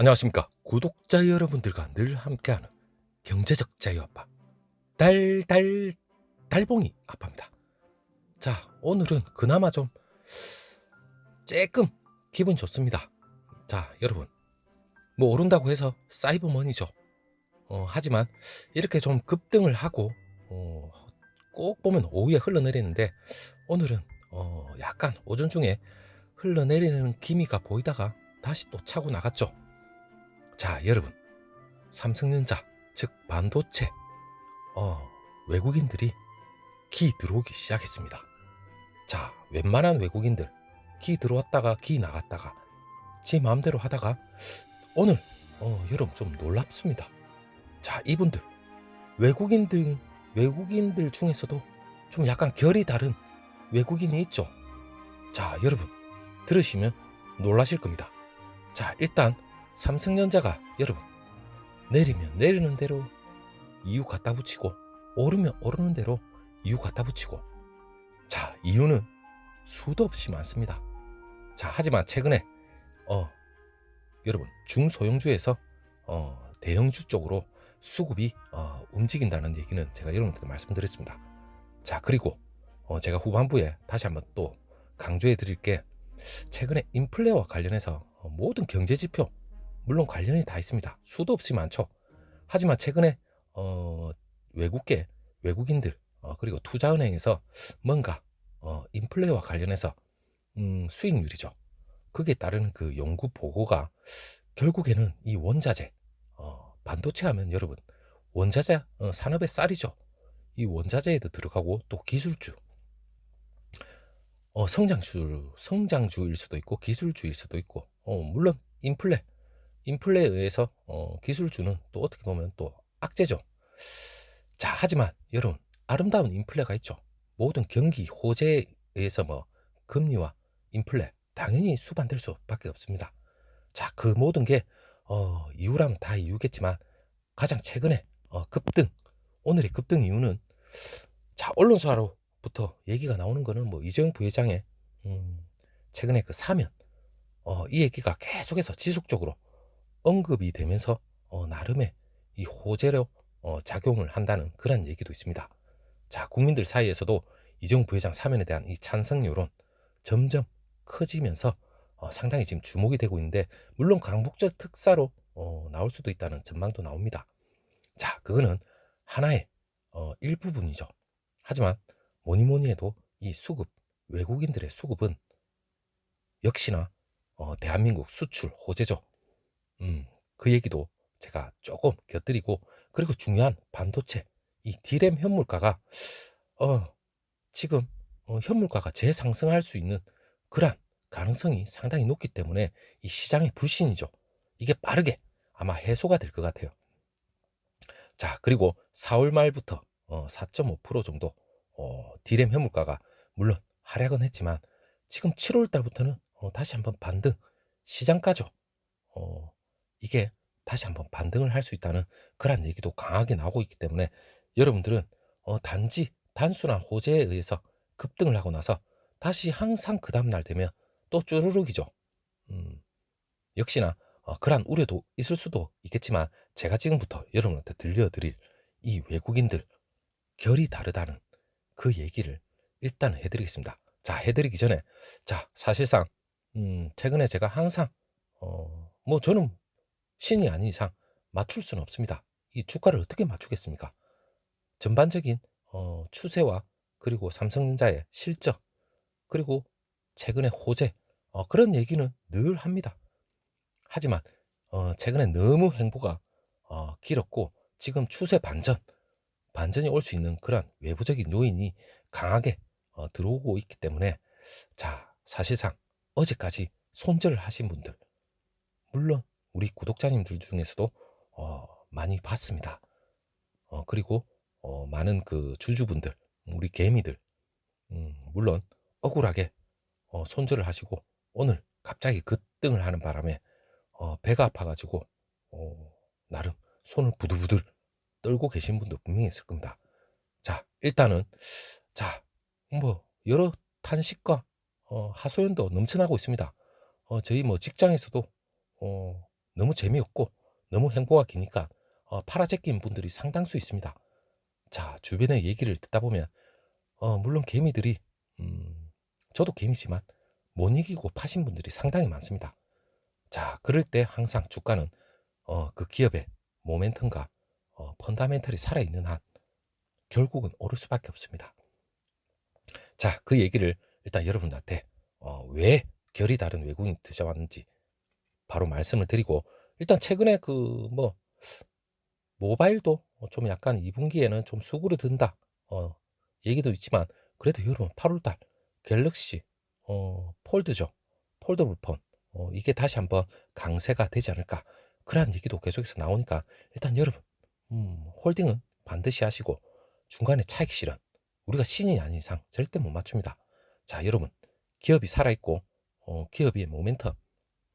안녕하십니까. 구독자 여러분들과 늘 함께하는 경제적 자유아빠 달달 달봉이 아빠입니다. 자 오늘은 그나마 좀 조금 기분 좋습니다. 자 여러분. 뭐 오른다고 해서 사이버머니죠. 어, 하지만 이렇게 좀 급등을 하고 어, 꼭 보면 오후에 흘러내리는데 오늘은 어, 약간 오전 중에 흘러내리는 기미가 보이다가 다시 또 차고 나갔죠 자, 여러분. 삼성전자, 즉 반도체, 어, 외국인들이 기 들어오기 시작했습니다. 자, 웬만한 외국인들 기 들어왔다가 기 나갔다가 지 마음대로 하다가 오늘 어, 여러분 좀 놀랍습니다. 자, 이분들 외국인들 외국인들 중에서도 좀 약간 결이 다른 외국인이 있죠. 자, 여러분 들으시면 놀라실 겁니다. 자, 일단 삼성전자가 여러분 내리면 내리는 대로 이유 갖다 붙이고 오르면 오르는 대로 이유 갖다 붙이고. 자 이유는 수도 없이 많습니다. 자 하지만 최근에 어 여러분 중소형주에서 어 대형주 쪽으로 수급이 어, 움직인다는 얘기는 제가 여러분한테 말씀드렸습니다. 자 그리고 어, 제가 후반부에 다시 한번 또 강조해 드릴 게 최근에 인플레와 관련해서 어, 모든 경제 지표 물론 관련이 다 있습니다. 수도 없이 많죠. 하지만 최근에 어, 외국계 외국인들 어, 그리고 투자은행에서 뭔가 어, 인플레와 관련해서 음, 수익률이죠. 그게 따르는 그 연구 보고가 결국에는 이 원자재 어, 반도체 하면 여러분 원자재 어, 산업의 쌀이죠. 이 원자재에도 들어가고 또 기술주 어, 성장주 성장주일 수도 있고 기술주일 수도 있고 어, 물론 인플레 인플레에 의해서 어, 기술주는 또 어떻게 보면 또 악재죠. 자, 하지만 여러분 아름다운 인플레가 있죠. 모든 경기 호재에 의해서 뭐 금리와 인플레 당연히 수반될 수밖에 없습니다. 자, 그 모든 게 어, 이유라면 다 이유겠지만 가장 최근에 어, 급등 오늘의 급등 이유는 자 언론사로부터 얘기가 나오는 거는 뭐 이재용 부회장의 음, 최근에 그 사면 어, 이 얘기가 계속해서 지속적으로 언급이 되면서 어, 나름의 이 호재로 어, 작용을 한다는 그런 얘기도 있습니다. 자, 국민들 사이에서도 이재용 부회장 사면에 대한 이 찬성 여론 점점 커지면서 어, 상당히 지금 주목이 되고 있는데 물론 강북절 특사로 어, 나올 수도 있다는 전망도 나옵니다. 자, 그거는 하나의 어, 일부분이죠. 하지만 뭐니 뭐니 해도 이 수급 외국인들의 수급은 역시나 어, 대한민국 수출 호재죠. 음, 그 얘기도 제가 조금 곁들이고 그리고 중요한 반도체 이 디램 현물가가 어, 지금 어, 현물가가 재상승할 수 있는 그런 가능성이 상당히 높기 때문에 이 시장의 불신이죠. 이게 빠르게 아마 해소가 될 것 같아요. 자, 그리고 4월 말부터 어, 4.5% 정도 어, 디램 현물가가 물론 하락은 했지만 지금 7월 달부터는 어, 다시 한번 반등 시장가죠. 어, 이게 다시 한번 반등을 할 수 있다는 그런 얘기도 강하게 나오고 있기 때문에 여러분들은 어, 단지 단순한 호재에 의해서 급등을 하고 나서 다시 항상 그 다음날 되면 또 쭈르륵이죠. 음, 역시나 어, 그러한 우려도 있을 수도 있겠지만 제가 지금부터 여러분한테 들려드릴 이 외국인들 결이 다르다는 그 얘기를 일단 해드리겠습니다. 자, 해드리기 전에 자 사실상 음, 최근에 제가 항상 어, 뭐 저는 신이 아닌 이상 맞출 수는 없습니다. 이 주가를 어떻게 맞추겠습니까? 전반적인 어, 추세와 그리고 삼성전자의 실적 그리고 최근의 호재 어, 그런 얘기는 늘 합니다. 하지만 어, 최근에 너무 행보가 어, 길었고 지금 추세 반전 반전이 올 수 있는 그런 외부적인 요인이 강하게 어, 들어오고 있기 때문에 자 사실상 어제까지 손절을 하신 분들 물론 우리 구독자님들 중에서도 어, 많이 봤습니다. 어, 그리고 어, 많은 그 주주분들, 우리 개미들, 음, 물론 억울하게 어, 손절을 하시고 오늘 갑자기 급등을 하는 바람에 어, 배가 아파가지고 어, 나름 손을 부들부들 떨고 계신 분도 분명히 있을 겁니다. 자, 일단은 자, 뭐 여러 탄식과 어, 하소연도 넘쳐나고 있습니다. 어, 저희 뭐 직장에서도 어, 너무 재미없고 너무 행보가 기니까 어, 팔아제낀 분들이 상당수 있습니다. 자, 주변의 얘기를 듣다 보면 어, 물론 개미들이 음, 저도 개미지만 못 이기고 파신 분들이 상당히 많습니다. 자, 그럴 때 항상 주가는 어, 그 기업의 모멘텀과 어, 펀다멘털이 살아있는 한 결국은 오를 수밖에 없습니다. 자, 그 얘기를 일단 여러분한테 어, 왜 결이 다른 외국인이 드셔왔는지 바로 말씀을 드리고 일단 최근에 그 뭐 모바일도 좀 약간 2분기에는 좀 수그러 든다 어, 얘기도 있지만 그래도 여러분 8월달 갤럭시 어, 폴드죠. 폴더블 폰. 어, 이게 다시 한번 강세가 되지 않을까. 그러한 얘기도 계속해서 나오니까 일단 여러분 음, 홀딩은 반드시 하시고 중간에 차익 실현. 우리가 신이 아닌 이상 절대 못 맞춥니다. 자 여러분 기업이 살아있고 어, 기업의 모멘텀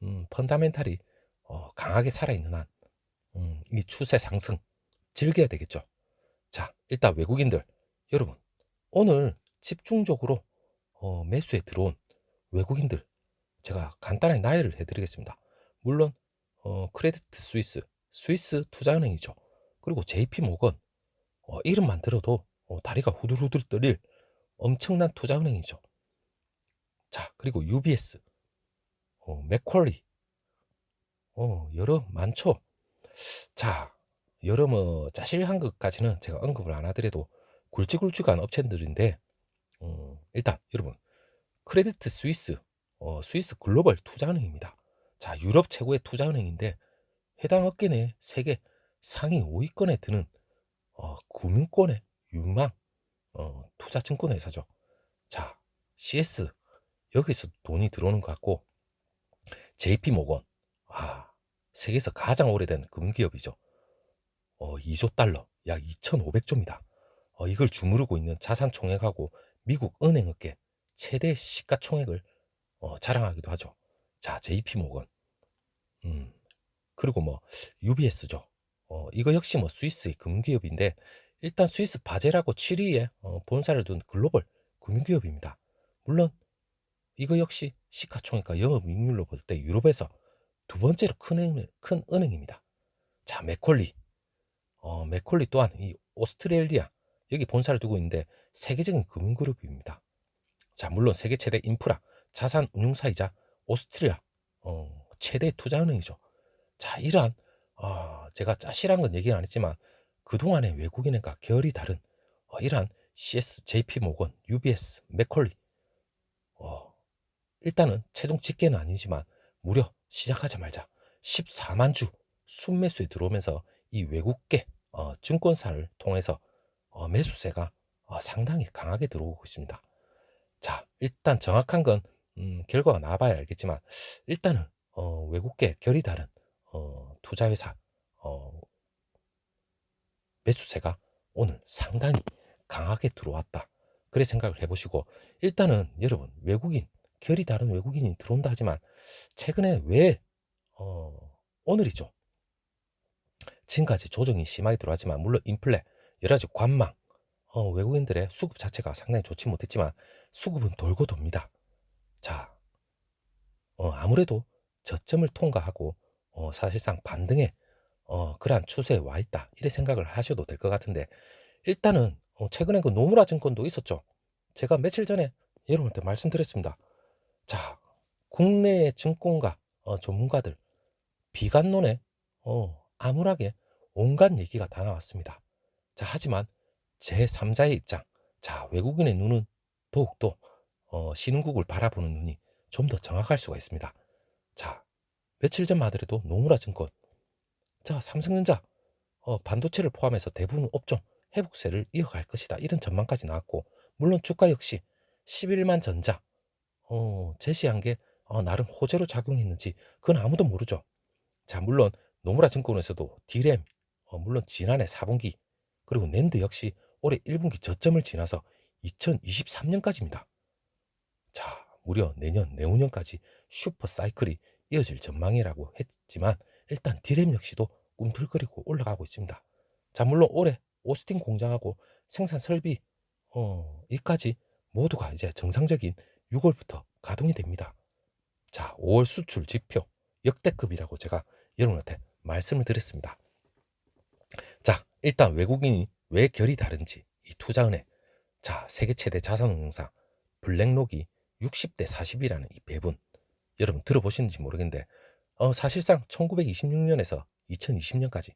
음, 펀다멘탈이 어, 강하게 살아있는 한 음, 이 추세 상승 즐겨야 되겠죠. 자 일단 외국인들 여러분 오늘 집중적으로 어, 매수에 들어온 외국인들 제가 간단하게 나열을 해드리겠습니다. 물론 어, 크레디트 스위스 스위스 투자은행이죠. 그리고 JP 모건 어, 이름만 들어도 어, 다리가 후들후들 떨릴 엄청난 투자은행이죠. 자 그리고 UBS, 어, 맥퀄리, 어, 여러 많죠. 자 여러 뭐 짜실한 것까지는 제가 언급을 안 하더라도 굵직굵직한 업체들인데 어, 일단 여러분 크레디트 스위스 어, 스위스 글로벌 투자은행입니다. 자 유럽 최고의 투자은행인데 해당 업계 내 세계 상위 5위권에 드는 어, 금융권의 유망 어, 투자증권 회사죠. 자, CS 여기서 돈이 들어오는 것 같고 JP 모건 아 세계에서 가장 오래된 금기업이죠. 어, 2조 달러 약 2,500조입니다. 어, 이걸 주무르고 있는 자산 총액하고 미국 은행업계 최대 시가 총액을 어, 자랑하기도 하죠. 자, JP 모건 음, 그리고 뭐 UBS죠. 어, 이거 역시 뭐 스위스의 금기업인데 일단 스위스 바젤하고 7위에 어, 본사를 둔 글로벌 금융기업입니다. 물론 이거 역시 시가총액과 영업이익률로 볼 때 유럽에서 두 번째로 큰, 은행, 큰 은행입니다. 자, 맥콜리. 어, 맥콜리 또한 이 오스트레일리아 여기 본사를 두고 있는데 세계적인 금융그룹입니다. 자, 물론 세계 최대 인프라 자산 운용사이자 오스트리아 어, 최대 투자은행이죠. 자, 이러한 어, 제가 짜실한 건 얘기 안 했지만 그동안의 외국인과 결이 다른 어, 이러한 CS, JP 모건, UBS, 맥컬리 어, 일단은 최종 집계는 아니지만 무려 시작하자마자 14만 주 순매수에 들어오면서 이 외국계 어, 증권사를 통해서 어, 매수세가 어, 상당히 강하게 들어오고 있습니다. 자, 일단 정확한 건 음, 결과가 나와봐야 알겠지만 일단은 어, 외국계 결이 다른 어, 투자회사 어, 매수세가 오늘 상당히 강하게 들어왔다. 그래 생각을 해보시고 일단은 여러분 외국인 결이 다른 외국인이 들어온다 하지만 최근에 왜 어, 오늘이죠. 지금까지 조정이 심하게 들어왔지만 물론 인플레 여러 가지 관망 어, 외국인들의 수급 자체가 상당히 좋지 못했지만 수급은 돌고 돕니다. 자, 어, 아무래도 저점을 통과하고 어, 사실상 반등에 어, 그러한 추세에 와 있다. 이래 생각을 하셔도 될 것 같은데 일단은 어, 최근에 그 노무라 증권도 있었죠. 제가 며칠 전에 여러분한테 말씀드렸습니다. 자, 국내의 증권가 어, 전문가들 비관론에 어, 암울하게 온갖 얘기가 다 나왔습니다. 자, 하지만 제 3자의 입장, 자 외국인의 눈은 더욱더 어, 신흥국을 바라보는 눈이 좀 더 정확할 수가 있습니다. 자, 며칠 전만 하더라도 노무라 증권 자, 삼성전자 어, 반도체를 포함해서 대부분 업종 회복세를 이어갈 것이다. 이런 전망까지 나왔고 물론 주가 역시 11만 전자 어, 제시한 게 어, 나름 호재로 작용했는지 그건 아무도 모르죠. 자, 물론 노무라 증권에서도 디램 어, 물론 지난해 4분기 그리고 낸드 역시 올해 1분기 저점을 지나서 2023년까지입니다. 자, 무려 내년 내후년까지 슈퍼 사이클이 이어질 전망이라고 했지만 일단 디램 역시도 꿈틀거리고 올라가고 있습니다. 자, 물론 올해 오스틴 공장하고 생산 설비 어, 이까지 모두가 이제 정상적인 6월부터 가동이 됩니다. 자, 5월 수출 지표 역대급이라고 제가 여러분한테 말씀을 드렸습니다. 자, 일단 외국인이 왜 결이 다른지 이 투자은행 자 세계 최대 자산운용사 블랙록이 60대 40이라는 이 배분 여러분 들어보시는지 모르겠는데 어, 사실상 1926년에서 2020년까지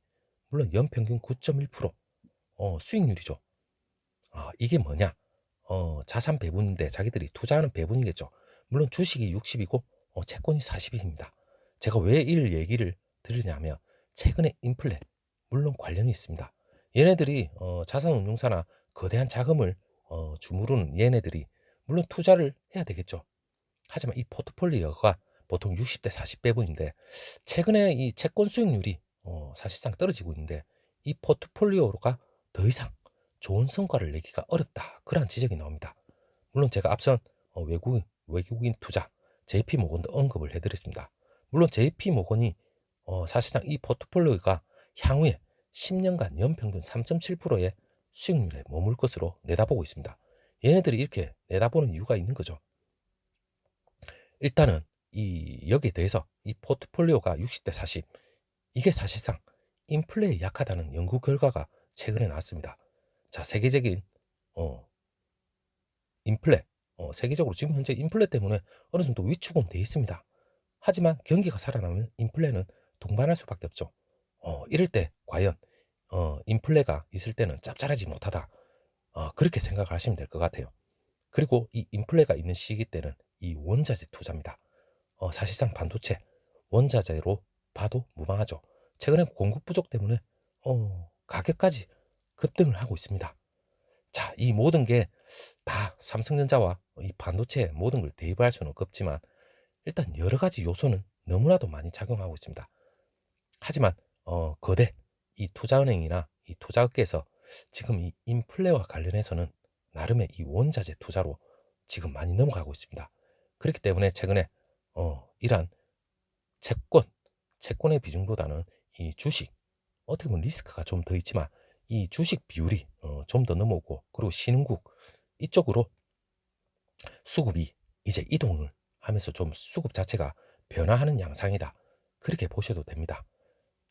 물론 연평균 9.1% 어, 수익률이죠. 아, 이게 뭐냐? 어, 자산 배분인데 자기들이 투자하는 배분이겠죠. 물론 주식이 60이고 어, 채권이 40입니다. 제가 왜 이 얘기를 들으냐면 최근에 인플레 물론 관련이 있습니다. 얘네들이 어, 자산운용사나 거대한 자금을 어, 주무르는 얘네들이 물론 투자를 해야 되겠죠. 하지만 이 포트폴리오가 보통 60대 40 배분인데 최근에 이 채권 수익률이 어, 사실상 떨어지고 있는데 이 포트폴리오가 더 이상 좋은 성과를 내기가 어렵다. 그러한 지적이 나옵니다. 물론 제가 앞선 어, 외국인, 외국인 투자 JP 모건도 언급을 해드렸습니다. 물론 JP 모건이 어, 사실상 이 포트폴리오가 향후에 10년간 연평균 3.7%의 수익률에 머물 것으로 내다보고 있습니다. 얘네들이 이렇게 내다보는 이유가 있는 거죠. 일단은 이 여기에 대해서 이 포트폴리오가 60대 40 이게 사실상 인플레에 약하다는 연구 결과가 최근에 나왔습니다. 자 세계적인 어 인플레 어, 세계적으로 지금 현재 인플레 때문에 어느 정도 위축은 돼 있습니다. 하지만 경기가 살아나면 인플레는 동반할 수밖에 없죠. 어, 이럴 때 과연 어, 인플레가 있을 때는 짭짤하지 못하다. 어, 그렇게 생각을 하시면 될 것 같아요. 그리고 이 인플레가 있는 시기 때는 이 원자재 투자입니다. 어, 사실상 반도체 원자재로 봐도 무방하죠. 최근에 공급 부족 때문에 어, 가격까지 급등을 하고 있습니다. 자, 이 모든 게 다 삼성전자와 이 반도체 모든 걸 대입할 수는 없지만 일단 여러 가지 요소는 너무나도 많이 작용하고 있습니다. 하지만 어, 거대 이 투자은행이나 이 투자업계에서 지금 이 인플레와 관련해서는 나름의 이 원자재 투자로 지금 많이 넘어가고 있습니다. 그렇기 때문에 최근에 어, 이러한 채권, 채권의 비중보다는 이 주식, 어떻게 보면 리스크가 좀 더 있지만 이 주식 비율이 어, 좀 더 넘어오고 그리고 신흥국 이쪽으로 수급이 이제 이동을 하면서 좀 수급 자체가 변화하는 양상이다. 그렇게 보셔도 됩니다.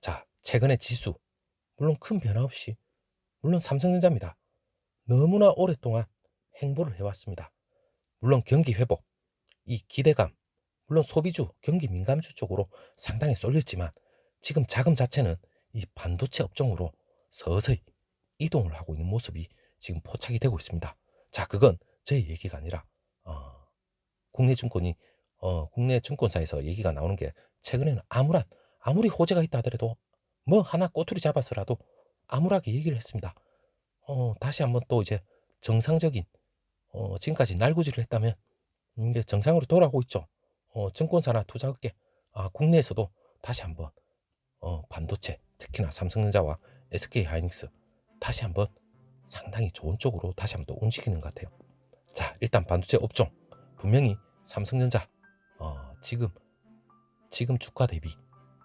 자, 최근에 지수 물론 큰 변화 없이 물론 삼성전자입니다. 너무나 오랫동안 행보를 해왔습니다. 물론 경기 회복, 이 기대감, 물론 소비주, 경기 민감주 쪽으로 상당히 쏠렸지만 지금 자금 자체는 이 반도체 업종으로 서서히 이동을 하고 있는 모습이 지금 포착이 되고 있습니다. 자, 그건 저의 얘기가 아니라 어, 국내 증권이 어, 국내 증권사에서 얘기가 나오는 게 최근에는 아무런 아무리 호재가 있다 하더라도 뭐 하나 꼬투리 잡아서라도 암울하게 얘기를 했습니다. 어, 다시 한번 또 이제 정상적인 어, 지금까지 날구지를 했다면 이제 정상으로 돌아오고 있죠. 어, 증권사나 투자업계 아, 국내에서도 다시 한번 어, 반도체 특히나 삼성전자와 SK 하이닉스 다시 한번 상당히 좋은 쪽으로 다시 한번 또 움직이는 것 같아요. 자, 일단 반도체 업종 분명히 삼성전자 어, 지금 지금 주가 대비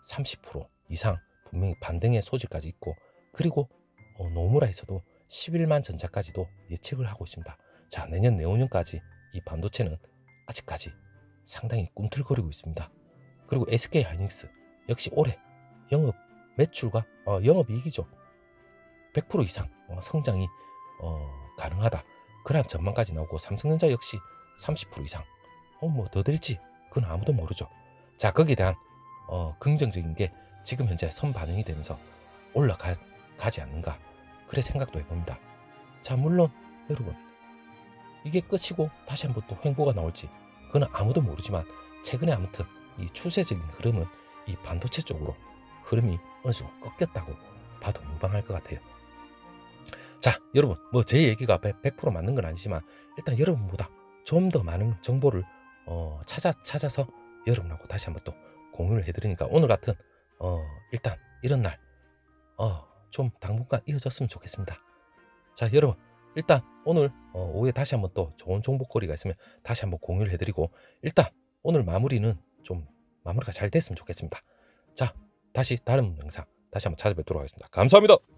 30% 이상 분명히 반등의 소지까지 있고 그리고 어, 노무라에서도 11만 전자까지도 예측을 하고 있습니다. 자 내년 내후년까지 이 반도체는 아직까지 상당히 꿈틀거리고 있습니다. 그리고 SK 하이닉스 역시 올해 영업 매출과 어, 영업 이익이죠. 100% 이상 어, 성장이 어, 가능하다. 그러한 전망까지 나오고 삼성전자 역시 30% 이상 어, 뭐더 될지 그건 아무도 모르죠. 자 거기에 대한 어, 긍정적인 게 지금 현재 선 반영이 되면서 올라가지 않는가 그래 생각도 해봅니다. 자 물론 여러분 이게 끝이고 다시 한번 또 횡보가 나올지 그건 아무도 모르지만 최근에 아무튼 이 추세적인 흐름은 이 반도체 쪽으로 흐름이 어느 정도 꺾였다고 봐도 무방할 것 같아요. 자 여러분 뭐 제 얘기가 100% 맞는 건 아니지만 일단 여러분보다 좀 더 많은 정보를 어, 찾아 찾아서 여러분하고 다시 한번 또 공유를 해드리니까 오늘 같은 어, 일단 이런 날, 어, 좀 당분간 이어졌으면 좋겠습니다. 자, 여러분, 일단 오늘 어, 오후에 다시 한번 또 좋은 정보거리가 있으면 다시 한번 공유를 해드리고 일단 오늘 마무리는 좀 마무리가 잘 됐으면 좋겠습니다. 자, 다시 다른 영상 다시 한번 찾아뵙도록 하겠습니다. 감사합니다.